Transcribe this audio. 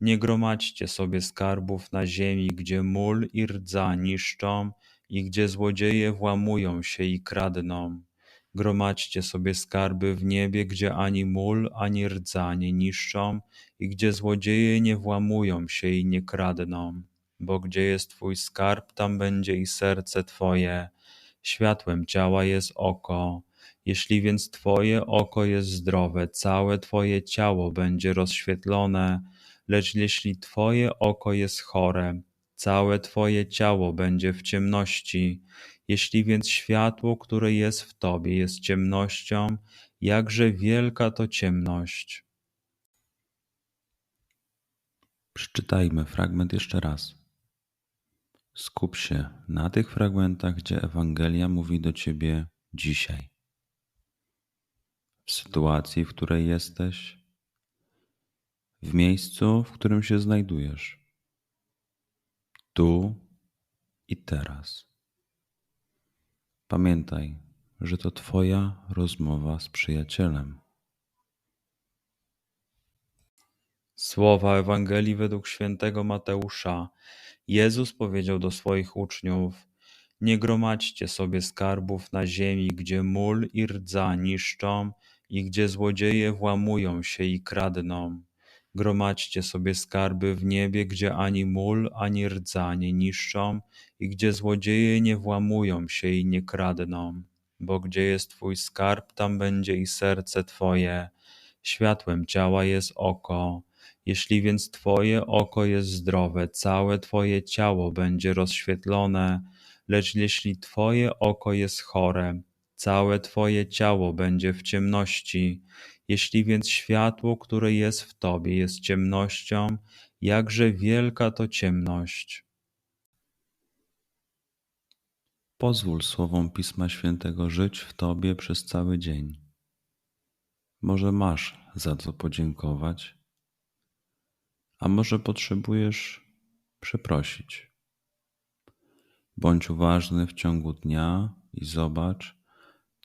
nie gromadźcie sobie skarbów na ziemi, gdzie mól i rdza niszczą i gdzie złodzieje włamują się i kradną. Gromadźcie sobie skarby w niebie, gdzie ani mól, ani rdza nie niszczą i gdzie złodzieje nie włamują się i nie kradną. Bo gdzie jest Twój skarb, tam będzie i serce Twoje. Światłem ciała jest oko. Jeśli więc Twoje oko jest zdrowe, całe Twoje ciało będzie rozświetlone Lecz jeśli Twoje oko jest chore, całe Twoje ciało będzie w ciemności. Jeśli więc światło, które jest w Tobie, jest ciemnością, jakże wielka to ciemność. Przeczytajmy fragment jeszcze raz. Skup się na tych fragmentach, gdzie Ewangelia mówi do Ciebie dzisiaj. W sytuacji, w której jesteś, w miejscu, w którym się znajdujesz, tu i teraz. Pamiętaj, że to Twoja rozmowa z przyjacielem. Słowa Ewangelii według świętego Mateusza. Jezus powiedział do swoich uczniów: Nie gromadźcie sobie skarbów na ziemi, gdzie mól i rdza niszczą i gdzie złodzieje włamują się i kradną Gromadźcie sobie skarby w niebie, gdzie ani mól, ani rdza nie niszczą i gdzie złodzieje nie włamują się i nie kradną. Bo gdzie jest Twój skarb, tam będzie i serce Twoje. Światłem ciała jest oko. Jeśli więc Twoje oko jest zdrowe, całe Twoje ciało będzie rozświetlone, lecz jeśli Twoje oko jest chore, całe Twoje ciało będzie w ciemności. Jeśli więc światło, które jest w Tobie, jest ciemnością, jakże wielka to ciemność. Pozwól słowom Pisma Świętego żyć w Tobie przez cały dzień. Może masz za co podziękować, a może potrzebujesz przeprosić. Bądź uważny w ciągu dnia i zobacz,